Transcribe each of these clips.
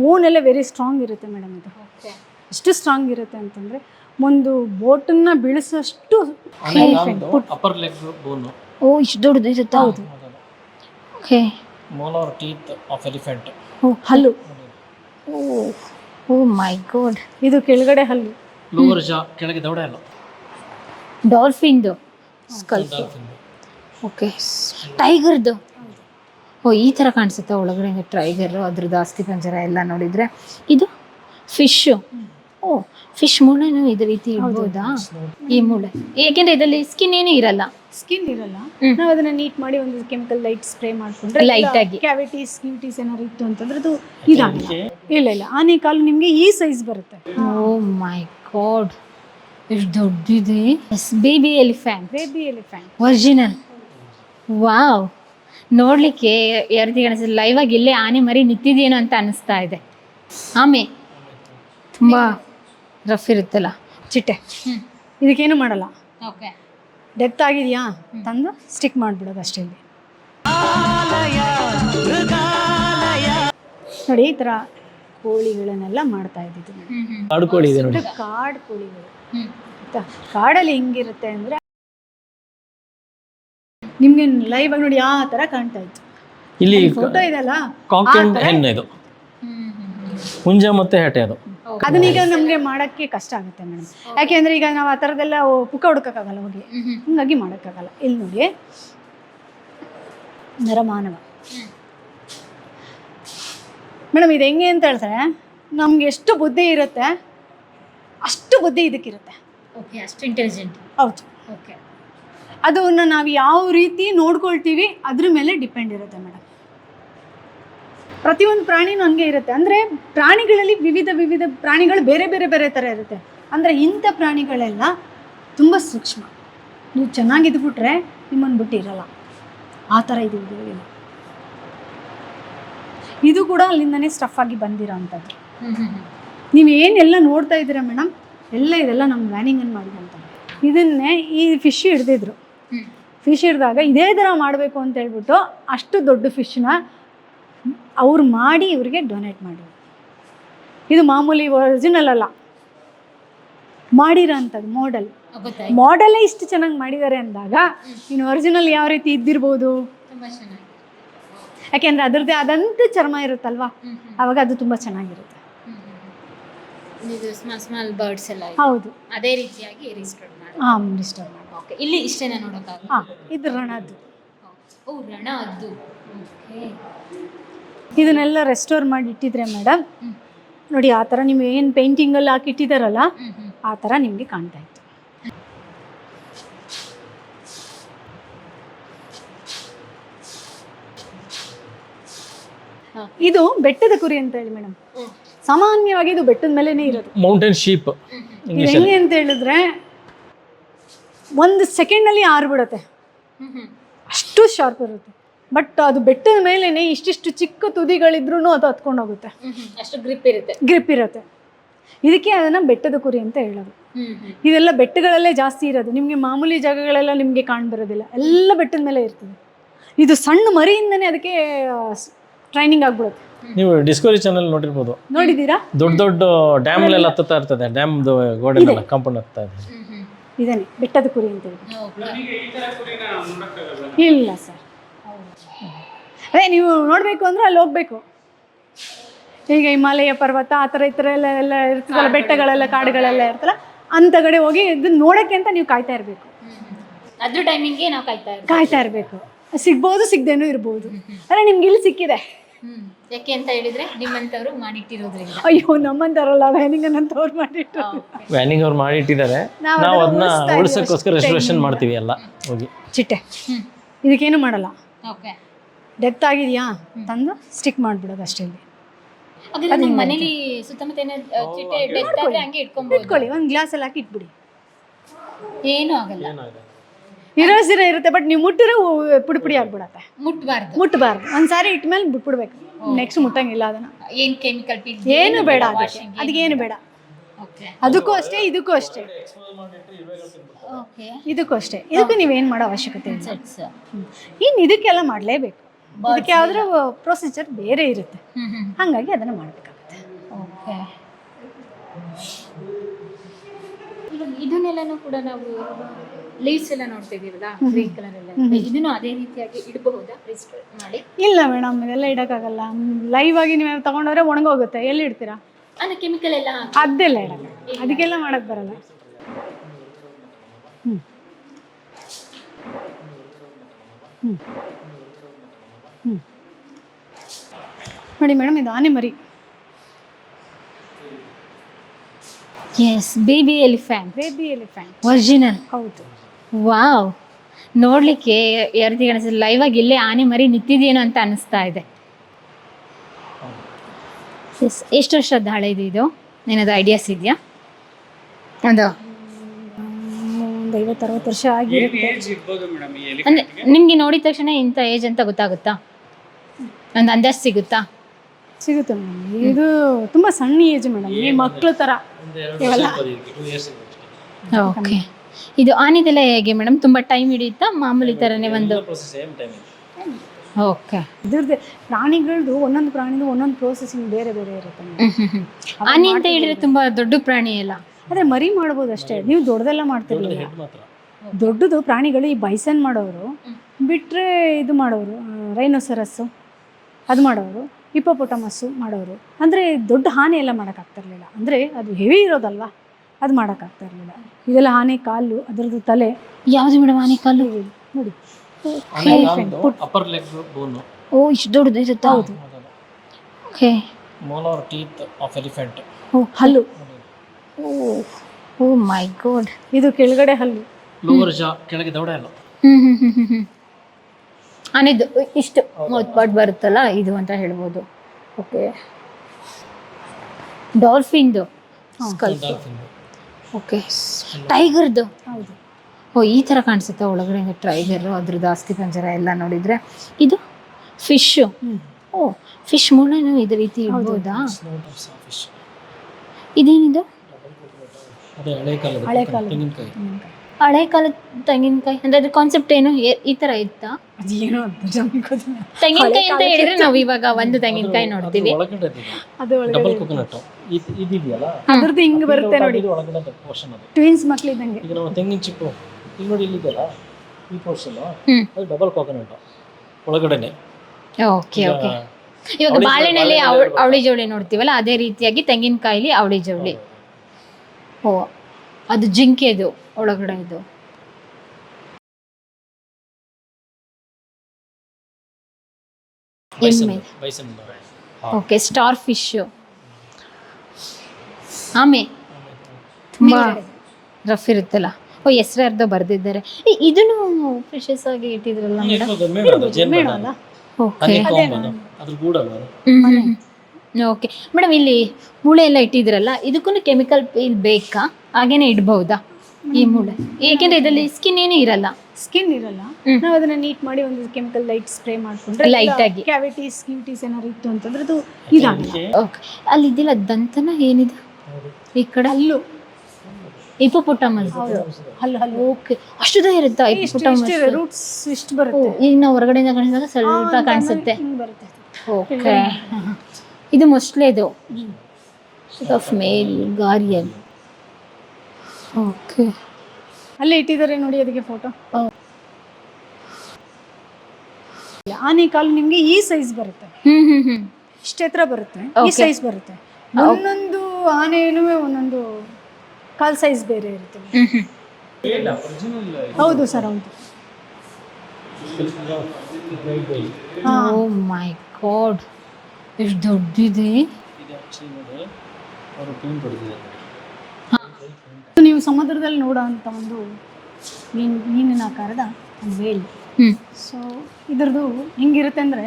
ಬೋನ್ very strong ಇರುತ್ತೆ madam ಇದು ಎಷ್ಟು ಸ್ಟ್ರಾಂಗ್ ಇರುತ್ತೆ ಅಂತಂದ್ರೆ ಒಂದು ಬೋಟನ್ನ ಬೀಳಿಸೋಷ್ಟು ಅಪ್ಪರ್ ಲೆಗ್ ಬೋನ್ ಓ ಇಷ್ಟು ದೊಡ್ಡದು ಇರುತ್ತಾ ಹೌದು ಓಕೆ ಮೋಲ್ ಟೀತ್ ಓ ಹಲ್ಲು ಓ ಓ ಮೈ ಗಾಡ್ ಇದು ಕೆಳಗಡೆ ಹಲ್ಲು ಲೋವರ್ ಜಾ ಕೆಳಗೆ ದೌಡೆ ಹಲ್ಲು ಡಾಲ್ಫಿನ್ದು ಸ್ಕಲ್ಪ್ ಓಕೆ ಟೈಗರ್ದು ಓ ಈ ಥರ ಕಾಣಿಸುತ್ತೆ ಒಳಗಡೆ ಟ್ರೈಗರು ಅದ್ರದ್ದು ಅಸ್ಥಿ ಪಂಜರ ಎಲ್ಲ ನೋಡಿದರೆ ಇದು ಫಿಶ್ಶು ಓ ಫಿಶ್ ಮೂಳೆನೂ ಇದೇ ರೀತಿ ಇಡ್ಬೋದಾ ಈ ಮೂಳೆ ಏಕೆಂದ್ರೆ ಇದರಲ್ಲಿ ಸ್ಕಿನ್ ಏನೂ ಇರಲ್ಲ ಸ್ಕಿನ್ ಇರಲ್ಲ ನಾವು ಅದನ್ನ ನೀಟ್ ಮಾಡಿ ಒಂದು ಕೆಮಿಕಲ್ ಲೈಟ್ ಸ್ಪ್ರೇ ಮಾಡ್ಕೊಂಡ್ರೆ ಲೈಟ್ ಆಗಿ ಕ್ಯಾವಿಟೀಸ್ ಕ್ಯೂಟೀಸ್ ಏನಾದ್ರು ಇತ್ತು ಅಂತಂದ್ರೆ ಅದು ಇದಾಗಲ್ಲ ಇಲ್ಲ ಇಲ್ಲ ಆನೆ ಕಾಲು ನಿಮಗೆ ಈ ಸೈಜ್ ಬರುತ್ತೆ ಓ ಮೈ ಗಾಡ್ ಎಷ್ಟು ದೊಡ್ಡಿದೆ yes baby elephant baby elephant original wow ನೋಡಲಿಕ್ಕೆ ಎರಡು ರೀತಿ ಲೈವ್ ಆಗಿ ಇಲ್ಲೇ ಆನೆ ಮರಿ ನಿಂತಿದೇನೋ ಅಂತ ಅನಿಸ್ತಾ ಇದೆ ಆಮೆ ತುಂಬ ರಫ್ ಇರುತ್ತಲ್ಲ ಚಿಟ್ಟೆ ಇದಕ್ಕೇನು ಮಾಡಲ್ಲ ಓಕೆ ಡೆತ್ ಆಗಿದೆಯಾ ತಂದು ಸ್ಟಿಕ್ ಮಾಡಿಬಿಡೋದು ಅಷ್ಟೇ ಇಲ್ಲಿ ನೋಡಿ ಈ ಥರ ಕೋಳಿಗಳನ್ನೆಲ್ಲ ಮಾಡ್ತಾ ಇದ್ದಿದ್ದು ಕಾಡು ಕೋಳಿಗಳು ಕಾಡಲ್ಲಿ ಹೆಂಗಿರುತ್ತೆ ಅಂದರೆ ನಿಮ್ಗೆ ಲೈವ್ ಆಗಿ ನೋಡಿ ಆ ತರ ಕಾಣ್ತಾ ಇತ್ತು ಇಲ್ಲಿ ಫೋಟೋ ಇದೆಲ್ಲ ಅಲ್ಲ ಹೆಣ್ಣು ಇದು ಹುಂಜ ಮತ್ತೆ ಹೆಟೆ ಅದು ಅದನ್ನ ನಮ್ಗೆ ಮಾಡಕ್ಕೆ ಕಷ್ಟ ಆಗುತ್ತೆ ಮೇಡಮ್ ಯಾಕೆಂದ್ರೆ ಈಗ ನಾವು ಆ ಥರದ್ದೆಲ್ಲ ಪುಕ್ಕ ಹುಡುಕಕ್ಕಾಗಲ್ಲ ಹೋಗಿ ಹಂಗಾಗಿ ಮಾಡೋಕ್ಕಾಗಲ್ಲ ಇಲ್ಲಿ ನೋಡಿ ನರಮಾನವ ಮೇಡಮ್ ಇದು ಹೆಂಗೆ ಅಂತ ಹೇಳ್ತಾರೆ ನಮ್ಗೆ ಎಷ್ಟು ಬುದ್ಧಿ ಇರುತ್ತೆ ಅಷ್ಟು ಬುದ್ಧಿ ಇದಕ್ಕಿರುತ್ತೆ ಓಕೆ ಅಷ್ಟು ಹೌದು ಓಕೆ ಅದನ್ನು ನಾವು ಯಾವ ರೀತಿ ನೋಡ್ಕೊಳ್ತೀವಿ ಅದ್ರ ಮೇಲೆ ಡಿಪೆಂಡ್ ಇರುತ್ತೆ ಮೇಡಮ್ ಪ್ರತಿಯೊಂದು ಪ್ರಾಣಿನೂ ಹಂಗೆ ಇರುತ್ತೆ ಅಂದರೆ ಪ್ರಾಣಿಗಳಲ್ಲಿ ವಿವಿಧ ವಿವಿಧ ಪ್ರಾಣಿಗಳು ಬೇರೆ ಬೇರೆ ಬೇರೆ ಥರ ಇರುತ್ತೆ ಅಂದರೆ ಇಂಥ ಪ್ರಾಣಿಗಳೆಲ್ಲ ತುಂಬ ಸೂಕ್ಷ್ಮ ನೀವು ಚೆನ್ನಾಗಿದ್ಬಿಟ್ರೆ ನಿಮ್ಮನ್ನು ಬಿಟ್ಟಿರಲ್ಲ ಇರಲ್ಲ ಆ ಥರ ಇದು ಇದು ಕೂಡ ಅಲ್ಲಿಂದನೇ ಸ್ಟಫ್ ಆಗಿ ಬಂದಿರೋ ಅಂಥದ್ದು ನೀವು ಏನೆಲ್ಲ ನೋಡ್ತಾ ಇದ್ದೀರಾ ಮೇಡಮ್ ಎಲ್ಲ ಇದೆಲ್ಲ ನಮ್ಮ ಮ್ಯಾನಿಂಗನ್ನು ಮಾಡಿದಂಥ ಇದನ್ನೇ ಈ ಫಿಶ್ ಹಿಡ್ದಿದ್ರು ಫಿಶ್ ಹಿಡಿದಾಗ ಇದೇ ಥರ ಮಾಡಬೇಕು ಅಂತ ಹೇಳ್ಬಿಟ್ಟು ಅಷ್ಟು ದೊಡ್ಡ ಫಿಶ್ನ ಅವ್ರು ಮಾಡಿ ಇವ್ರಿಗೆ ಡೊನೇಟ್ ಮಾಡಿ ಇದು ಮಾಮೂಲಿ ಒರಿಜಿನಲ್ ಅಲ್ಲ ಮಾಡಿರೋಂಥದ್ದು ಮಾಡೆಲ್ ಮಾಡೆಲ್ಲೇ ಇಷ್ಟು ಚೆನ್ನಾಗಿ ಮಾಡಿದ್ದಾರೆ ಅಂದಾಗ ಇನ್ನು ಒರಿಜಿನಲ್ ಯಾವ ರೀತಿ ಇದ್ದಿರ್ಬೋದು ಯಾಕೆಂದ್ರೆ ಅದರದ್ದೇ ಆದಂತ ಚರ್ಮ ಇರುತ್ತಲ್ವಾ ಅವಾಗ ಅದು ತುಂಬಾ ಚೆನ್ನಾಗಿರುತ್ತೆ ಹೌದು ಅದೇ ರೀತಿಯಾಗಿ ಹಾಂ ಓಕೆ ಇಲ್ಲಿ ಇಷ್ಟೇನ ನೋಡೋಕ್ಕಾಗ ಇದು ರಣದ್ದು ಓ ರಣ ಅದು ಇದನ್ನೆಲ್ಲ ರೆಸ್ಟೋರ್ ಮಾಡಿ ಇಟ್ಟಿದ್ರೆ ಮೇಡಮ್ ನೋಡಿ ಆ ಥರ ನೀವು ಏನು ಪೇಂಟಿಂಗಲ್ಲಿ ಹಾಕಿಟ್ಟಿದಾರಲ್ಲ ಆ ತರ ನಿಮಗೆ ಕಾಣ್ತಾ ಇತ್ತು ಇದು ಬೆಟ್ಟದ ಕುರಿ ಅಂತ ಹೇಳಿ ಮೇಡಮ್ ಸಾಮಾನ್ಯವಾಗಿ ಇದು ಬೆಟ್ಟದ ಮೇಲೆನೇ ಇರೋದು ಮೌಂಟೇನ್ ಶೀಪ್ ಹೆಂಗೆ ಅಂತ ಹೇಳಿದ್ರೆ ಒಂದು ಸೆಕೆಂಡಲ್ಲಿ ಆರ್ಬಿಡುತ್ತೆ ಅಷ್ಟು ಶಾರ್ಪ್ ಇರುತ್ತೆ ಬಟ್ ಅದು ಬೆಟ್ಟದ ಮೇಲೇ ಇಷ್ಟಿಷ್ಟು ಚಿಕ್ಕ ತುದಿಗಳಿದ್ರೂ ಅದು ಹತ್ಕೊಂಡು ಹೋಗುತ್ತೆ ಅಷ್ಟು ಗ್ರಿಪ್ ಇರುತ್ತೆ ಗ್ರಿಪ್ ಇರುತ್ತೆ ಇದಕ್ಕೆ ಅದನ್ನ ಬೆಟ್ಟದ ಕುರಿ ಅಂತ ಹೇಳೋದು ಇದೆಲ್ಲ ಬೆಟ್ಟಗಳಲ್ಲೇ ಜಾಸ್ತಿ ಇರೋದು ನಿಮಗೆ ಮಾಮೂಲಿ ಜಾಗಗಳೆಲ್ಲ ನಿಮಗೆ ಬರೋದಿಲ್ಲ ಎಲ್ಲ ಬೆಟ್ಟದ ಮೇಲೆ ಇರ್ತದೆ ಇದು ಸಣ್ಣ ಮರಿಯಿಂದನೇ ಅದಕ್ಕೆ ಟ್ರೈನಿಂಗ್ ಆಗ್ಬಿಡುತ್ತೆ ನೀವು ಡಿಸ್ಕವರಿ ಚಾನೆಲ್ ನೋಡಿರ್ಬೋದು ನೋಡಿದೀರಾ ದೊಡ್ಡ ದೊಡ್ಡ ಡ್ಯಾಮ್ ಎಲ್ಲ ಇರ್ತದೆ ಡ್ಯಾಮ್ ಗೋಡೆ ಕಂಪೌಂಡ್ ಹತ್ತಾ ಇದೆ ಇದಾನೆ ಬೆಟ್ಟದ ಕುರಿ ಅಂತ ಹೇಳಿ ಇಲ್ಲ ಸರ್ ಅದೇ ನೀವು ನೋಡಬೇಕು ಅಂದ್ರೆ ಅಲ್ಲಿ ಹೋಗ್ಬೇಕು ಈಗ ಹಿಮಾಲಯ ಪರ್ವತ ಆ ಥರ ಈ ಥರ ಎಲ್ಲ ಎಲ್ಲ ಇರ್ತದಲ್ಲ ಬೆಟ್ಟಗಳೆಲ್ಲ ಕಾಡುಗಳೆಲ್ಲ ಇರ್ತಲ್ಲ ಅಂಥ ಕಡೆ ಹೋಗಿ ಇದನ್ನ ನೋಡೋಕ್ಕೆ ಅಂತ ನೀವು ಕಾಯ್ತಾ ಇರಬೇಕು ಅದ್ರ ಟೈಮಿಂಗ್ಗೆ ನಾವು ಕಾಯ್ತಾ ಇರಬೇಕು ಸಿಗ್ಬೋದು ಸಿಗ್ದೇನು ಇರ್ಬೋದು ಅಂದ್ರೆ ನಿಮ್ಗೆ ಇಲ್ಲಿ ಸಿಕ್ಕಿದೆ ಯಾಕೆ ಅಂತ ಹೇಳಿದ್ರೆ ನಿಮ್ಮಂಥವ್ರು ಮಾಡಿಟ್ಟಿರೋದ್ರಿಂದ ಅಯ್ಯೋ ನಮ್ಮಂತಾರಲ್ಲ ವ್ಯಾನಿಂಗನ್ ಅಂತ ಅವ್ರು ಮಾಡಿಟ್ಟು ವ್ಯಾನಿಂಗ್ ಅವ್ರು ಮಾಡಿಟ್ಟಿದ್ದಾರೆ ನಾವ್ ನಾವು ಅದನ್ನ ಅದನ್ನ ಉಳಿಸ್ತಾ ಮಾಡ್ತೀವಿ ಎಲ್ಲ ಹೋಗಿ ಚಿಟ್ಟೆ ಹ್ಮ್. ಇದಕ್ಕೇನು ಮಾಡಲ್ಲ ಓಕೆ ಡೆತ್ ಆಗಿದೆಯಾ ತಂದು ಸ್ಟಿಕ್ ಮಾಡ್ಬಿಡೋದು ಅಷ್ಟೇ ಇಲ್ಲಿ ನಿಮ್ಮ ಮನೇಲಿ ಸುತ್ತಮುತ್ತ ಚಿಟ್ಟೆ ಡೆತ್ ಆದ್ರೆ ಹಂಗೆ ಇಟ್ಕೊಬಹುದು ಇಟ್ಕೊಳ್ಳಿ ಒಂದು ಗ್ಲಾಸ್ ಗ್ಲಾಸಲ್ಲಿ ಹಾಕಿ ಇಟ್ಬಿಡಿ ಏನೂ ಆಗಲ್ಲ ಇರೋ ಇರುತ್ತೆ ಬಟ್ ನೀವು ಮುಟ್ಟಿರೋ ಪುಡಿ ಪುಡಿ ಆಗ್ಬಿಡತ್ತೆ ಮುಟ್ಬಾರ್ದು ಮುಟ್ಬಾರ್ದು ಒಂದ್ಸಾರಿ ಇಟ್ಟ ಮೇಲೆ ಬಿಟ್ಬಿಡ್ಬೇಕು ನೆಕ್ಸ್ಟ್ ಮುಟ್ಟಂಗಿಲ್ಲ ಅದನ್ನ ಏನ್ ಕೆಮಿಕಲ್ ಏನು ಬೇಡ ಅದಕ್ಕೇನು ಬೇಡ ಅದಕ್ಕೂ ಅಷ್ಟೇ ಇದಕ್ಕೂ ಅಷ್ಟೇ ಇದಕ್ಕೂ ಅಷ್ಟೇ ಇದಕ್ಕೂ ನೀವೇನು ಮಾಡೋ ಅವಶ್ಯಕತೆ ಇಲ್ಲ ಇನ್ನು ಇದಕ್ಕೆಲ್ಲ ಮಾಡಲೇಬೇಕು ಅದಕ್ಕೆ ಯಾವ್ದ್ರ ಪ್ರೊಸೀಜರ್ ಬೇರೆ ಇರುತ್ತೆ ಹಂಗಾಗಿ ಅದನ್ನ ಮಾಡ್ಬೇಕಾಗುತ್ತೆ ಇದನ್ನೆಲ್ಲನೂ ಕೂಡ ನಾವು ಲೀವ್ಸ್ ಎಲ್ಲ ನೋಡ್ತಾ ಗ್ರೀನ್ ಕಲರ್ ಎಲ್ಲ ಇದನ್ನು ಅದೇ ರೀತಿಯಾಗಿ ಇಡಬಹುದಾ ಪ್ರಿಸ್ಟ್ ಮಾಡಿ ಇಲ್ಲ ಮೇಡಮ್ ಇದೆಲ್ಲ ಇಡಕ್ಕಾಗಲ್ಲ ಲೈವ್ ಆಗಿ ನೀವು ತಗೊಂಡೋದ್ರೆ ಒಣಗೋಗುತ್ತೆ ಎಲ್ಲಿ ಇಡ್ತೀರಾ ಅಂದ್ರೆ ಕೆಮಿಕಲ್ ಎಲ್ಲ ಹಾಕಿ ಅದೆಲ್ಲ ಇಡಲ್ಲ ಅದಕ್ಕೆಲ್ಲ ಮಾಡಕ್ ಬರಲ್ಲ ನೋಡಿ ಮೇಡಮ್ ಇದು ಆನೆ ಮರಿ yes baby elephant baby elephant original ಹೌದು ವಾವ್ ನೋಡಲಿಕ್ಕೆ ಎರಡು ಕಾಣಿಸ್ತದೆ ಲೈವ್ ಆಗಿ ಇಲ್ಲೇ ಆನೆ ಮರಿ ನಿಂತಿದೇನೋ ಅಂತ ಅನಿಸ್ತಾ ಇದೆ ಎಸ್ ಎಷ್ಟು ವರ್ಷದ ಇದೆ ಇದು ಏನಾದ್ರು ಐಡಿಯಾಸ್ ಇದೆಯಾ ಅದು ಒಂದು ಐವತ್ತರವತ್ತು ವರ್ಷ ಆಗಿರುತ್ತೆ ಅಂದ್ರೆ ನಿಮಗೆ ನೋಡಿದ ತಕ್ಷಣ ಇಂಥ ಏಜ್ ಅಂತ ಗೊತ್ತಾಗುತ್ತಾ ಒಂದು ಅಂದಾಜು ಸಿಗುತ್ತಾ ಸಿಗುತ್ತೆ ಮೇಡಮ್ ಇದು ತುಂಬ ಸಣ್ಣ ಏಜ್ ಮೇಡಮ್ ಈ ಮಕ್ಕಳ ಥರ ಓಕೆ ಇದು ಆನಿದೆಲ್ಲ ಹೇಗೆ ಮೇಡಮ್ ತುಂಬಾ ಟೈಮ್ ಹಿಡಿಯುತ್ತಾ ಮಾಮೂಲಿ ಥರನೇ ಒಂದು ಓಕೆ ಇದ್ರದ್ದು ಪ್ರಾಣಿಗಳದ್ದು ಒಂದೊಂದು ಪ್ರಾಣಿದು ಒಂದೊಂದು ಪ್ರೊಸೆಸಿಂಗ್ ಬೇರೆ ಬೇರೆ ಇರುತ್ತೆ ಆನೆ ಅಂತ ಹೇಳಿದ್ರೆ ತುಂಬಾ ದೊಡ್ಡ ಪ್ರಾಣಿ ಅಲ್ಲ ಅದೇ ಮರಿ ಮಾಡ್ಬೋದು ಅಷ್ಟೇ ನೀವು ದೊಡ್ಡದೆಲ್ಲ ಮಾಡ್ತಿರ್ಲಿಲ್ಲ ದೊಡ್ಡದು ಪ್ರಾಣಿಗಳು ಈ ಬೈಸನ್ ಮಾಡೋರು ಬಿಟ್ರೆ ಇದು ಮಾಡೋರು ರೈನೋಸರಸ್ಸು ಅದು ಮಾಡೋರು ಹಿಪ್ಪೋಪೊಟಮಸ್ಸು ಮಾಡೋರು ಅಂದರೆ ದೊಡ್ಡ ಹಾನಿ ಎಲ್ಲ ಮಾಡೋಕ್ಕಾಗ್ತಿರ್ಲಿಲ್ಲ ಅಂದ್ರೆ ಅದು ಹೆವಿ ಇರೋದಲ್ವಾ ಅದು ಮಾಡೋಕ್ಕಾಗ್ತಾ ಇರಲಿಲ್ಲ ಇದೆಲ್ಲ ಆನೆ ಕಾಲು ಅದರದ್ದು ತಲೆ ಯಾವುದು ಮೇಡಮ್ ಆನೆ ಕಾಲು ನೋಡಿ ಅಪ್ಪರ್ ಲೆಗ್ ಬೋನ್ ಓ ಇಷ್ಟು ದೊಡ್ಡದು ಇರುತ್ತೆ ಹೌದು okay molar teeth of elephant oh ಹಲ್ಲು ಓ ಓ ಮೈ ಗಾಡ್ ಇದು ಕೆಳಗಡೆ ಹಲ್ಲು ಲೋವರ್ ಜಾ ಕೆಳಗೆ ದೌಡ ಇಲ್ಲ ಹ್ಮ್ ಹ್ಮ್ ಹ್ಮ್ ಹ್ಮ್ ಹ್ಮ್ ಅನಿದ್ದು ಇಷ್ಟು ಬರುತ್ತಲ್ಲ ಇದು ಅಂತ ಹೇಳ್ಬೋದು ಓಕೆ ಡಾಲ್ಫಿನ್ದು ಸ್ಕಲ್ಪ್ ಓಕೆ ಟೈಗರ್ದು ಹೌದು ಓ ಈ ಥರ ಕಾಣಿಸುತ್ತೆ ಒಳಗಡೆ ಟೈಗರು ಅದ್ರದ್ದು ಆಸ್ತಿ ಪಂಜರ ಎಲ್ಲ ನೋಡಿದರೆ ಇದು ಫಿಶ್ಶು ಓ ಫಿಶ್ ಮೂಳೆನೂ ಇದೇ ರೀತಿ ಇಡ್ಬೋದಾ ಇದೇನಿದು ಹಳೆ ಕಾಲದ ಹಳೆ ಕಾಲದ ತೆಂಗಿನಕಾಯಿ ಅಂದ್ರೆ ಅದ್ರ ಕಾನ್ಸೆಪ್ಟ್ ಏನು ಈ ತರ ಇತ್ತಾ ಅದೇನೋ ಅದು ನಮ್ಗ್ ಗೊತ್ತಿಲ್ಲ. ತೆಂಗಿನಕಾಯಿ ಅಂತ ಹೇಳಿದ್ರೆ ನಾವು ಇವಾಗ ಒಂದು ತೆಂಗಿನಕಾಯಿ ನೋಡ್ತೀವಿ ಒಳಗಡೆ ಅದು ಡಬಲ್ ಒಳಗಡೆ ಕೊಕೊನಟ್ ಇದಿದೆಯಲ್ಲ ಅದ್ರದ್ದು ಹಿಂಗ್ ಬರುತ್ತೆ ನೋಡಿ ಇದು ಒಳಗಡೆ ಪೋರ್ಷನ್ ಅದು ಟ್ವಿನ್ಸ್ ಮಕ್ಳು ಇದ್ದಂಗೆ ಈಗ ನಾವು ತೆಂಗಿನ ಚಿಪ್ಪು ಈಗ ನೋಡಿ ಇಲ್ಲಿದೆಯಲ್ಲ ಈ ಪೋರ್ಷನ್ ಅದು ಡಬಲ್ ಕೊಕೊನಟ್ ಒಳಗಡೆನೆ ಓಕೆ ಓಕೆ ಇವಾಗ ಅವಳಿ ಜೋಳಿ- ಬಾಳೆಹಣ್ಣಲ್ಲಿ ಅವಳಿ- ಅವಳಿ ನೋಡ್ತೀವಲ್ಲ ಅದೇ ರೀತಿಯಾಗಿ ತೆಂಗಿನಕಾಯಿಲಿ ಅವಳಿ ಜೋಳಿ ಓ ಅದು ಜಿಂಕೆದು ಒಳಗಡೆ ಇದು ಓಕೆ ಸ್ಟಾರ್ ಫಿಶ್ ಆಮೆ ತುಂಬಾ ರಫ್ ಇರುತ್ತಲ್ಲ ಓ ಹೆಸರು ಅರ್ಧ ಬರ್ದಿದ್ದಾರೆ ಇದನ್ನು ಫಿಶಸ್ ಆಗಿ ಇಟ್ಟಿದ್ರಲ್ಲ ಮೇಡಮ್ ಓಕೆ ಮೇಡಮ್ ಇಲ್ಲಿ ಮೂಳೆ ಎಲ್ಲ ಇಟ್ಟಿದ್ರಲ್ಲ ಇದಕ್ಕೂ ಕೆಮಿಕಲ್ ಬೇಕಾ ಹಾಗೇನೆ ಇಡ್ಬಹುದಾ ಈ ಮೂಳೆ ಏಕೆಂದ್ರೆ ಇದರಲ್ಲಿ ಸ್ಕಿನ್ ಏನೂ ಇರಲ್ಲ ಸ್ಕಿನ್ ಇರಲ್ಲ ನಾವು ಅದನ್ನ ನೀಟ್ ಮಾಡಿ ಒಂದು ಕೆಮಿಕಲ್ ಲೈಟ್ ಸ್ಪ್ರೇ ಮಾಡ್ಕೊಂಡ್ರೆ ಲೈಟ್ ಆಗಿ ಕ್ಯಾವಿಟೀಸ್ ಕ್ಯೂಟೀಸ್ ಏನಾದ್ರು ಇತ್ತು ಅಂತಂದ್ರೆ ಅದು ಇದಾಗಿದೆ ಓಕೆ ಅಲ್ಲಿ ಇದಿಲ್ಲ ದಂತನ ಏನಿದೆ ಈ ಕಡೆ ಅಲ್ಲೂ ಹಿಪೋಪೊಟಮಸ್ ಹಲ್ಲು ಹಲ್ಲು ಓಕೆ ಅಷ್ಟು ದೂರ ಇರುತ್ತಾ ಹಿಪೋಪೊಟಮಸ್ ರೂಟ್ಸ್ ಇಷ್ಟು ಬರುತ್ತೆ ಇನ್ನು ಹೊರಗಡೆಯಿಂದ ಕಾಣಿಸಿದಾಗ ಸ್ವಲ್ಪ ಕಾಣಿಸುತ್ತೆ ಬರುತ್ತೆ ಓಕೆ ಇದು ಇದು ಆಫ್ ಮೇಲ್ ಗಾರಿಯಲ್ ಓಕೆ ಅಲ್ಲೇ ಇಟ್ಟಿದ್ದಾರೆ ನೋಡಿ ಅದಕ್ಕೆ ಫೋಟೋ ಆನೆ ಕಾಲು ನಿಮ್ಗೆ ಈ ಸೈಜ್ ಬರುತ್ತೆ ಇಷ್ಟ ಇಷ್ಟು ಎತ್ತರ ಬರುತ್ತೆ ಈ ಸೈಜ್ ಬರುತ್ತೆ ಒಂದೊಂದು ಆನೆನೂ ಒಂದೊಂದು ಕಾಲ್ ಸೈಜ್ ಬೇರೆ ಇರುತ್ತೆ ಹೌದು ಸರ್ ಹೌದು ಓ ಮೈ ಗಾಡ್ ಎಷ್ಟು ದೊಡ್ಡದಿದೆ ಅವರು ಪೇಂಟ್ ಹೊಡೆದಿದ್ದಾರೆ ಸಮುದ್ರದಲ್ಲಿ ನೋಡೋ ಒಂದು ಮೀನ್ ಮೀನಿನ ಆಕಾರದ ಒಂದು ವೇಲ್ ಸೊ ಇದ್ರದ್ದು ಹೆಂಗಿರುತ್ತೆ ಅಂದ್ರೆ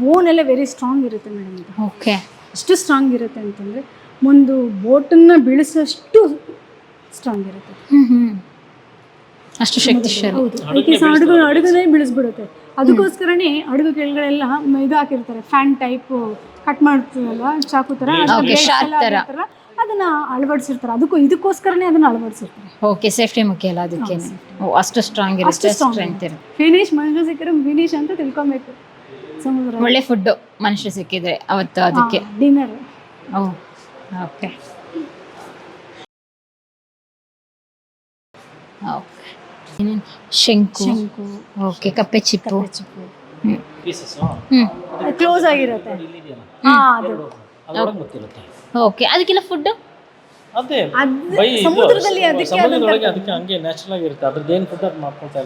ಬೋನ್ ಎಲ್ಲ ವೆರಿ ಸ್ಟ್ರಾಂಗ್ ಇರುತ್ತೆ ಮೇಡಮ್ ಇದು ಓಕೆ ಎಷ್ಟು ಸ್ಟ್ರಾಂಗ್ ಇರುತ್ತೆ ಅಂತಂದ್ರೆ ಒಂದು ಬೋಟನ್ನ ಬೀಳಿಸೋಷ್ಟು ಸ್ಟ್ರಾಂಗ್ ಇರುತ್ತೆ ಅಷ್ಟು ಶಕ್ತಿ ಹೌದು ಅಡುಗೆ ಬೀಳಿಸ್ಬಿಡುತ್ತೆ ಅದಕ್ಕೋಸ್ಕರನೇ ಅಡುಗೆ ಕೆಳಗಡೆಲ್ಲ ಇದು ಹಾಕಿರ್ತಾರೆ ಫ್ಯಾನ್ ಟೈಪ್ ಕಟ್ ಮಾಡ್ತೀವಲ್ಲ ಚಾಕು ತರ ಅದನ್ನು ಅಳವಡಿಸಿರ್ತಾರೆ ಅದಕ್ಕೂ ಇದಕ್ಕೋಸ್ಕರನೇ ಅದನ್ನು ಅಳವಡಿಸಿರ್ತಾರೆ ಓಕೆ ಸೇಫ್ಟಿ ಮುಖ್ಯ ಅಲ್ಲ ಅದಕ್ಕೆ ಅಷ್ಟು ಸ್ಟ್ರಾಂಗ್ ಇರುತ್ತೆ ಸ್ಟ್ರೆಂತ್ ಇರುತ್ತೆ ಫಿನಿಶ್ ಮನುಷ್ಯ ಸಿಕ್ಕರೆ ಫಿನಿಶ್ ಅಂತ ತಿಳ್ಕೊಬೇಕು ಒಳ್ಳೆ ಫುಡ್ ಮನುಷ್ಯ ಸಿಕ್ಕಿದ್ರೆ ಅವತ್ತು ಅದಕ್ಕೆ ಡಿನ್ನರ್ ಓಕೆ ಶಂಕು ಓಕೆ ಕಪ್ಪೆ ಚಿಪ್ಪು ಕ್ಲೋಸ್ ಆಗಿರುತ್ತೆ ಹಾ ಅದು ಓಕೆ ಅದಕ್ಕೆಲ್ಲ ಫುಡ್ ಮಾಡ್ಕೊಳ್ತಾ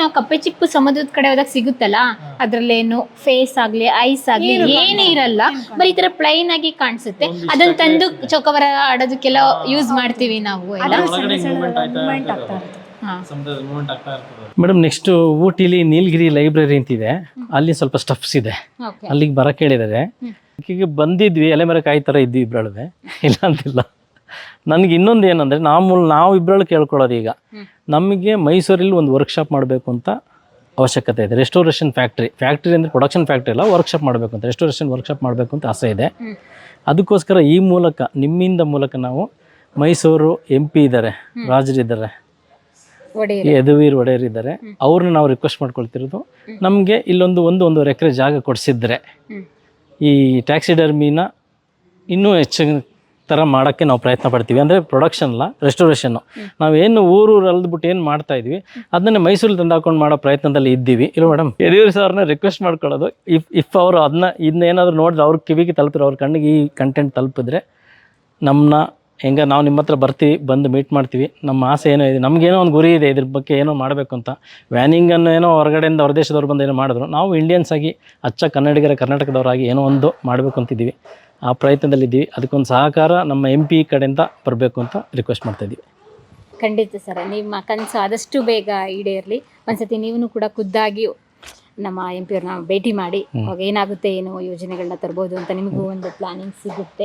ನಾವು ಕಪ್ಪೆ ಚಿಪ್ಪು ಸಮುದ್ರದ ಕಡೆ ಹೋದಾಗ ಸಿಗುತ್ತಲ್ಲ ಅದ್ರಲ್ಲೇನು ಫೇಸ್ ಆಗ್ಲಿ ಐಸ್ ಆಗ್ಲಿ ಏನೇ ಇರಲ್ಲ ಬರೀ ಈ ತರ ಪ್ಲೈನ್ ಆಗಿ ಕಾಣಿಸುತ್ತೆ ಅದನ್ನ ತಂದು ಚೌಕವರ ಆಡೋದಕ್ಕೆಲ್ಲ ಯೂಸ್ ಮಾಡ್ತೀವಿ ನಾವು ಮೇಡಮ್ ನೆಕ್ಸ್ಟ್ ಊಟಿಲಿ ನೀಲಗಿರಿ ಲೈಬ್ರರಿ ಅಂತಿದೆ ಅಲ್ಲಿ ಸ್ವಲ್ಪ ಸ್ಟಫ್ಸ್ ಇದೆ ಅಲ್ಲಿಗೆ ಬರಕ್ಕೆ ಹೇಳಿದ್ದಾರೆ ಅಕ್ಕಿಗೆ ಬಂದಿದ್ವಿ ಕಾಯಿ ಥರ ಇದ್ವಿ ಇಬ್ಬರಳುವೆ ಇಲ್ಲ ಅಂತಿಲ್ಲ ನನಗೆ ಇನ್ನೊಂದು ಏನಂದರೆ ನಾವು ನಾವು ಇಬ್ಬರಳು ಕೇಳ್ಕೊಳ್ಳೋದು ಈಗ ನಮಗೆ ಮೈಸೂರಲ್ಲಿ ಒಂದು ವರ್ಕ್ಶಾಪ್ ಮಾಡಬೇಕು ಅಂತ ಅವಶ್ಯಕತೆ ಇದೆ ರೆಸ್ಟೋರೇಷನ್ ಫ್ಯಾಕ್ಟ್ರಿ ಫ್ಯಾಕ್ಟ್ರಿ ಅಂದರೆ ಪ್ರೊಡಕ್ಷನ್ ಫ್ಯಾಕ್ಟ್ರಿ ಅಲ್ಲ ವರ್ಕ್ಶಾಪ್ ಮಾಡಬೇಕು ಅಂತ ರೆಸ್ಟೋರೇಷನ್ ವರ್ಕ್ಶಾಪ್ ಮಾಡಬೇಕು ಅಂತ ಆಸೆ ಇದೆ ಅದಕ್ಕೋಸ್ಕರ ಈ ಮೂಲಕ ನಿಮ್ಮಿಂದ ಮೂಲಕ ನಾವು ಮೈಸೂರು ಎಂ ಪಿ ಇದ್ದಾರೆ ರಾಜರಿದ್ದಾರೆ ಯದುವೀರ್ ಒಡೆಯರ್ ಇದ್ದಾರೆ ಅವ್ರನ್ನ ನಾವು ರಿಕ್ವೆಸ್ಟ್ ಮಾಡ್ಕೊಳ್ತಿರೋದು ನಮಗೆ ಇಲ್ಲೊಂದು ಒಂದು ಒಂದೂವರೆ ಎಕರೆ ಜಾಗ ಕೊಡಿಸಿದ್ರೆ ಈ ಡರ್ಮಿನ ಇನ್ನೂ ಹೆಚ್ಚಿನ ಥರ ಮಾಡೋಕ್ಕೆ ನಾವು ಪ್ರಯತ್ನ ಪಡ್ತೀವಿ ಅಂದರೆ ಪ್ರೊಡಕ್ಷನ್ ಅಲ್ಲ ರೆಸ್ಟೋರೇಷನ್ನು ಏನು ಊರೂರು ಅಲ್ದ್ಬಿಟ್ಟು ಏನು ಮಾಡ್ತಾ ಇದ್ವಿ ಅದನ್ನೇ ಮೈಸೂರು ತಂದು ಹಾಕೊಂಡು ಮಾಡೋ ಪ್ರಯತ್ನದಲ್ಲಿ ಇದ್ದೀವಿ ಇಲ್ಲ ಮೇಡಮ್ ಯಡಿಯೂರು ಸರ್ನ ರಿಕ್ವೆಸ್ಟ್ ಮಾಡ್ಕೊಳ್ಳೋದು ಇಫ್ ಇಫ್ ಅವರು ಅದನ್ನ ಇದನ್ನ ಏನಾದರೂ ನೋಡಿದ್ರೆ ಅವ್ರ ಕಿವಿಗೆ ತಲುಪಿದ್ರೆ ಅವ್ರ ಕಣ್ಣಿಗೆ ಈ ಕಂಟೆಂಟ್ ತಲುಪಿದ್ರೆ ನಮ್ಮನ್ನ ಹೆಂಗೆ ನಾವು ನಿಮ್ಮ ಹತ್ರ ಬರ್ತೀವಿ ಬಂದು ಮೀಟ್ ಮಾಡ್ತೀವಿ ನಮ್ಮ ಆಸೆ ಏನೋ ಇದೆ ನಮಗೇನೋ ಒಂದು ಗುರಿ ಇದೆ ಇದ್ರ ಬಗ್ಗೆ ಏನೋ ಮಾಡಬೇಕು ಅಂತ ವ್ಯಾನಿಂಗನ್ನು ಏನೋ ಹೊರಗಡೆಯಿಂದ ಹೊರದೇಶದವ್ರು ಬಂದು ಏನೋ ಮಾಡಿದ್ರು ನಾವು ಇಂಡಿಯನ್ಸ್ ಆಗಿ ಅಚ್ಚ ಕನ್ನಡಿಗರ ಕರ್ನಾಟಕದವರಾಗಿ ಏನೋ ಒಂದು ಮಾಡಬೇಕು ಅಂತಿದ್ದೀವಿ ಆ ಪ್ರಯತ್ನದಲ್ಲಿದ್ದೀವಿ ಅದಕ್ಕೊಂದು ಸಹಕಾರ ನಮ್ಮ ಎಂ ಪಿ ಕಡೆಯಿಂದ ಬರಬೇಕು ಅಂತ ರಿಕ್ವೆಸ್ಟ್ ಮಾಡ್ತಾಯಿದ್ದೀವಿ ಖಂಡಿತ ಸರ್ ನಿಮ್ಮ ಕನಸು ಆದಷ್ಟು ಬೇಗ ಈಡೇರಲಿ ಒಂದ್ಸತಿ ನೀವು ಕೂಡ ಖುದ್ದಾಗಿ ನಮ್ಮ ಎಂ ಪಿ ಅವ್ರನ್ನ ಭೇಟಿ ಮಾಡಿ ಅವಾಗ ಏನಾಗುತ್ತೆ ಏನು ಯೋಜನೆಗಳನ್ನ ತರ್ಬೋದು ಅಂತ ನಿಮಗೂ ಒಂದು ಪ್ಲಾನಿಂಗ್ ಸಿಗುತ್ತೆ